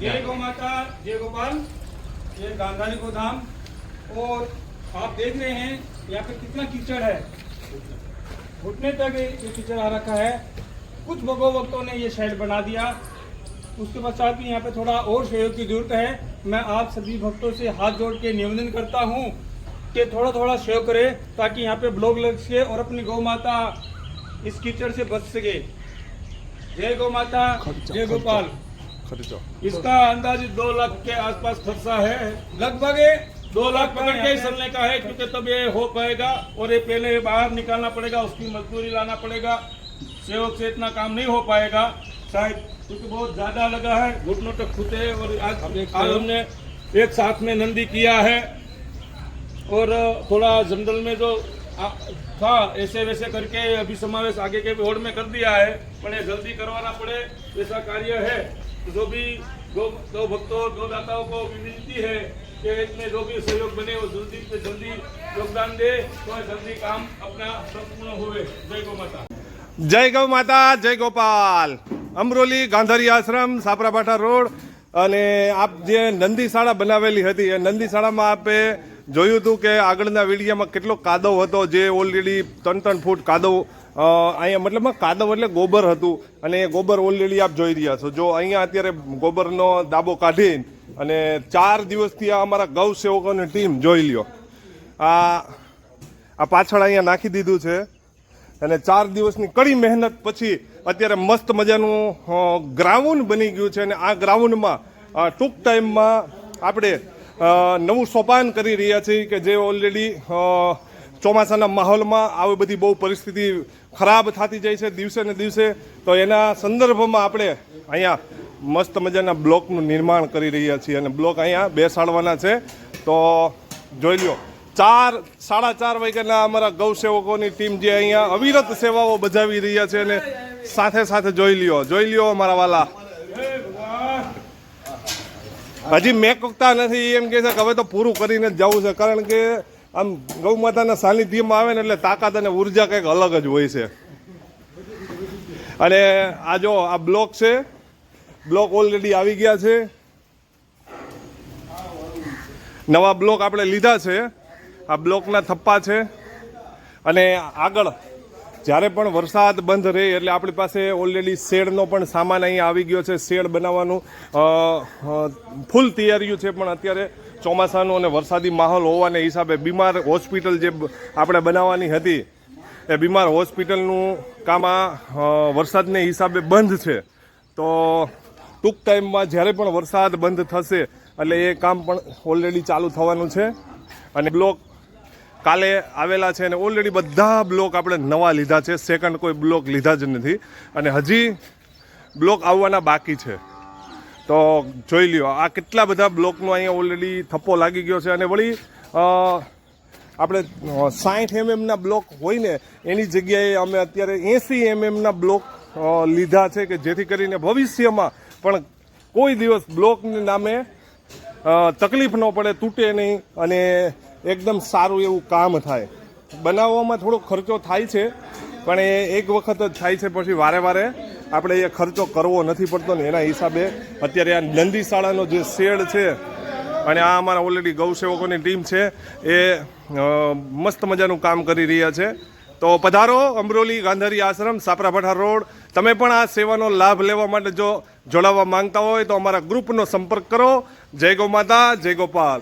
जय गौ माता जय गोपाल ये गांधारी गोधाम और आप देख रहे हैं यहाँ पे कितना कीचड़ है। घुटने तक ये कीचड़ आ रखा है। कुछ भगो भक्तों ने ये शेड बना दिया। उसके पश्चात भी यहाँ पे थोड़ा और सहयोग की ज़रूरत है। मैं आप सभी भक्तों से हाथ जोड़ के निवेदन करता हूँ कि थोड़ा थोड़ा सहयोग करें ताकि यहाँ पे ब्लॉग लग सके और अपनी गौ माता इस कीचड़ से बच सके। जय गौ माता जय गोपाल। खर्चा इसका अंदाज दो लाख के आसपास खर्चा है। लगभग दो लाख पकड़ के चलने का है क्योंकि तब ये हो पाएगा और ये पहले बाहर निकालना पड़ेगा उसकी मजदूरी लाना पड़ेगा। सेवक से इतना काम नहीं हो पाएगा। शायद क्योंकि बहुत ज़्यादा लगा है घुटनों तक खुदे और आज हमने एक साथ में नंदी किया है। और थोड़ा जंगल में जो था ऐसे वैसे करके अभी समावेश आगे के बोर्ड में कर दिया है पर ये जल्दी करवाना पड़े ऐसा कार्य है तो जो भी गौ गौ भक्तों गौ दाताओं को विनती है कि इसमें जो भी सहयोग बने वो जल्दी से जल्दी योगदान दे तो जल्दी काम अपना संपूर्ण हुए जय गौ माता જય ગૌ માતા જય ગોપાલ અમરોલી ગાંધારી આશ્રમ સાપરાભાઠા રોડ અને આપ જે નંદીશાળા બનાવેલી હતી એ નંદીશાળામાં આપે જોયું હતું કે આગળના વિડીયામાં કેટલો કાદવ હતો, જે ઓલરેડી ત્રણ ત્રણ ફૂટ કાદવ અહીંયા મતલબમાં કાદવ એટલે ગોબર હતું અને એ ગોબર ઓલરેડી આપ જોઈ રહ્યા છો. જો અહીંયા અત્યારે ગોબરનો દાબો કાઢી અને ચાર દિવસથી આ અમારા ગૌ સેવકોની ટીમ જોઈ લ્યો. આ આ પાછળ અહીંયા નાખી દીધું છે અને ચાર દિવસની કડી મહેનત પછી અત્યારે મસ્ત મજાનું ગ્રાઉન્ડ બની ગયું છે અને આ ગ્રાઉન્ડમાં ટૂંક ટાઈમમાં આપણે નવું સોપાન કરી રહ્યા છીએ કે જે ઓલરેડી ચોમાસાના માહોલમાં આવી બધી બહુ પરિસ્થિતિ ખરાબ થતી જાય છે દિવસે ને દિવસે. તો એના સંદર્ભમાં આપણે અહીંયા મસ્ત મજાના બ્લોકનું નિર્માણ કરી રહ્યા છીએ અને બ્લોક અહીંયા બેસાડવાના છે. તો જોઈ લ્યો, ચાર, સાડા ચાર વાગ્યાના અમારા ગૌસેવકોની ટીમ જે અહીંયા અવિરત સેવાઓ બજાવી રહ્યા છે અને સાથે સાથે જોઈ લ્યો જોઈ લ્યો અમારા વાલા. હજી મેં કૂકતા નથી, એમ કે છે કે હવે તો પૂરું કરીને જ જવું છે, કારણ કે આમ ગૌ માતાના સાનિધ્યમાં આવે ને એટલે તાકાત અને ઊર્જા કંઈક અલગ જ હોય છે. અને આ જો, આ બ્લોક છે, બ્લોક ઓલરેડી આવી ગયા છે. નવા બ્લોક આપણે લીધા છે. આ બ્લોકના થપ્પા છે. અને આગળ જ્યારે પણ વરસાદ બંધ રહે એટલે આપણી પાસે ઓલરેડી શેડનો પણ સામાન અહીંયા આવી ગયો છે, શેડ બનાવવાનું. ફૂલ તૈયારીયું છે, પણ અત્યારે ચોમાસાનું અને વરસાદી માહોલ હોવાને હિસાબે બીમાર હોસ્પિટલ જે આપણે બનાવવાની હતી, એ બીમાર હોસ્પિટલનું કામ આ વરસાદને હિસાબે બંધ છે. તો ટૂંક ટાઈમમાં જ્યારે પણ વરસાદ બંધ થશે, એટલે એ કામ પણ ઓલરેડી ચાલુ થવાનું છે. અને બ્લોક કાલે આવેલા છે અને ઓલરેડી બધા બ્લોક આપણે નવા લીધા છે. સેકન્ડ કોઈ બ્લોક લીધા જ નથી. અને હજી બ્લોક આવવાના બાકી છે. તો જોઈ લ્યો, આ કેટલા બધા બ્લોકનો અહીંયા ઓલરેડી થપ્પો લાગી ગયો છે. અને વળી આપણે સાઠ એમએમના બ્લોક હોય ને, એની જગ્યાએ અમે અત્યારે એંસી એમએમના બ્લોક લીધા છે કે જેથી કરીને ભવિષ્યમાં પણ કોઈ દિવસ બ્લોકને નામે તકલીફ ન પડે, તૂટે નહીં. અને એકદમ સારું એવું કામ થાય. બનાવવામાં થોડો ખર્ચો થાય છે, પણ એ એક વખત જ થાય છે પછી વારે વારે આપણે એ ખર્ચો કરવો નથી પડતો ને એના હિસાબે અત્યારે આ નંદી શાળાનો જે શેડ છે, અને આ અમારા ઓલરેડી ગૌસેવકોની ટીમ છે, એ મસ્ત મજાનું કામ કરી રહ્યા છે. તો પધારો અમરોલી ગાંધારી આશ્રમ સાપરાભાઠા રોડ. તમે પણ આ સેવાનો લાભ લેવા માટે જો જોડાવા માંગતા હોય તો અમારા ગ્રુપનો સંપર્ક કરો. જય ગો માતા, જય ગોપાલ.